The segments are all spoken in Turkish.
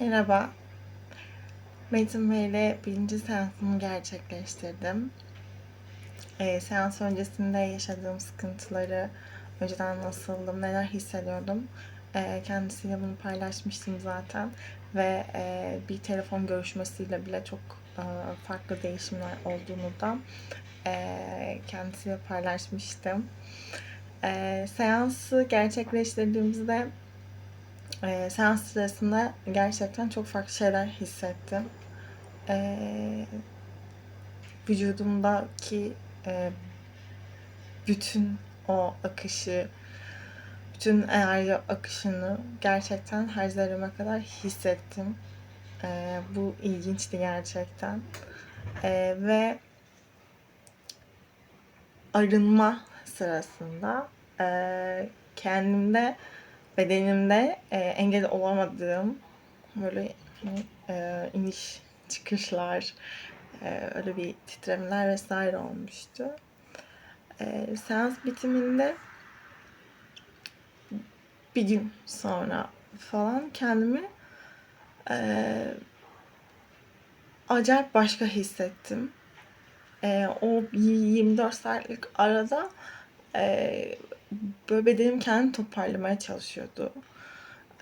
Merhaba. Metin Bey ile birinci seansımı gerçekleştirdim. Ee, seans öncesinde yaşadığım sıkıntıları, önceden nasıldım, neler hissediyordum. Ee, kendisiyle bunu paylaşmıştım zaten. Ve e, bir telefon görüşmesiyle bile çok e, farklı değişimler olduğunu da e, kendisiyle paylaşmıştım. E, seansı gerçekleştirdiğimizde e, seans sırasında gerçekten çok farklı şeyler hissettim. E, vücudumdaki e, bütün o akışı, bütün enerji akışını gerçekten her zerreme kadar hissettim. E, bu ilginçti gerçekten. E, ve arınma sırasında e, kendimde bedenimde e, engel olamadığım böyle e, iniş çıkışlar e, öyle bir titremeler vesaire olmuştu. E, seans bitiminde bir gün sonra falan kendimi e, acayip başka hissettim. E, o 24 saatlik arada e, böyle bedenim kendini toparlamaya çalışıyordu.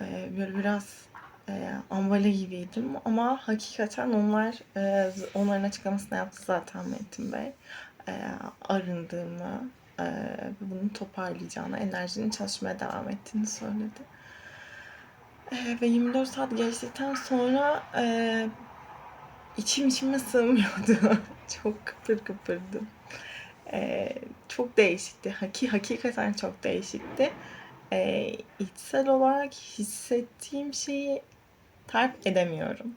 E, böyle biraz e, ambale gibiydim ama hakikaten onlar e, onların açıklamasını yaptı zaten Metin Bey. E, arındığımı e, bunu toparlayacağını, enerjinin çalışmaya devam ettiğini söyledi. E, ve 24 saat geçtikten sonra e, içim içime sığmıyordu. Çok kıpır kıpırdım. Ee, çok değişikti. Haki, hakikaten çok değişikti. Ee, içsel olarak hissettiğim şeyi tarif edemiyorum.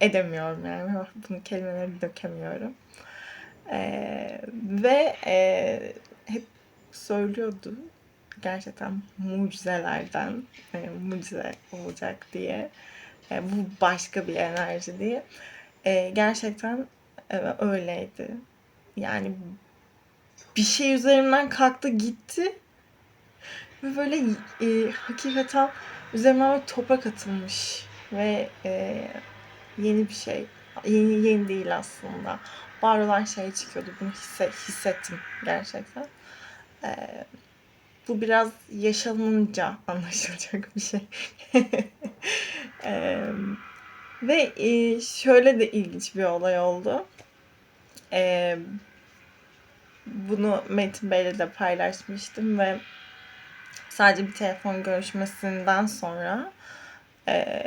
Edemiyorum yani. Bunu kelimelere dökemiyorum. Ee, ve e, hep söylüyordu gerçekten mucizelerden e, mucize olacak diye. E, bu başka bir enerji diye. E, gerçekten e, öyleydi. Yani bir şey üzerimden kalktı gitti. Ve böyle e, hakikaten üzerime böyle toprak atılmış. Ve e, yeni bir şey. Yeni, yeni değil aslında. Var olan şey çıkıyordu. Bunu hisse, hissettim gerçekten. E, bu biraz yaşanınca anlaşılacak bir şey. e, ve e, şöyle de ilginç bir olay oldu. E, bunu Metin Bey'le de paylaşmıştım ve sadece bir telefon görüşmesinden sonra e,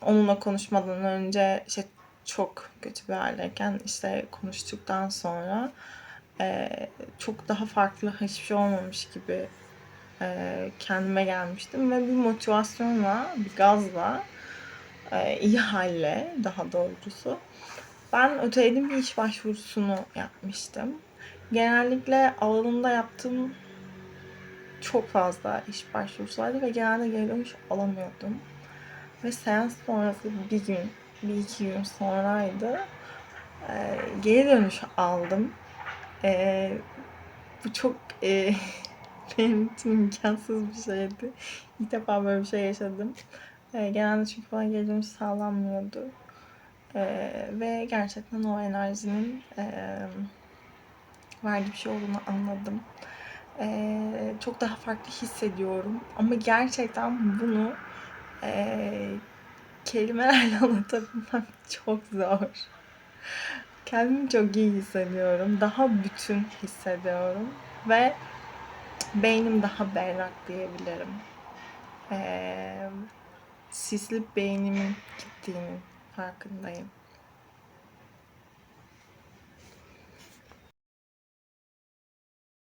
onunla konuşmadan önce işte çok kötü bir haldeyken işte konuştuktan sonra e, çok daha farklı hiçbir şey olmamış gibi e, kendime gelmiştim ve bir motivasyonla, bir gazla, e, iyi halle daha doğrusu ben ötelediğim bir iş başvurusunu yapmıştım. Genellikle alanında yaptığım çok fazla iş başvurusu vardı ve genelde geri dönüş alamıyordum. Ve seans sonrası bir gün, bir iki gün sonraydı. Ee, geri dönüş aldım. Ee, bu çok e, benim için imkansız bir şeydi. İlk defa böyle bir şey yaşadım. Ee, genelde çünkü bana geri dönüş sağlanmıyordu. Ee, ve gerçekten o enerjinin e, verdiği bir şey olduğunu anladım. Ee, çok daha farklı hissediyorum. Ama gerçekten bunu e, kelimelerle anlatabilmem çok zor. Kendimi çok iyi hissediyorum. Daha bütün hissediyorum. Ve beynim daha berrak diyebilirim. Ee, sisli beynimin gittiğini farkındayım.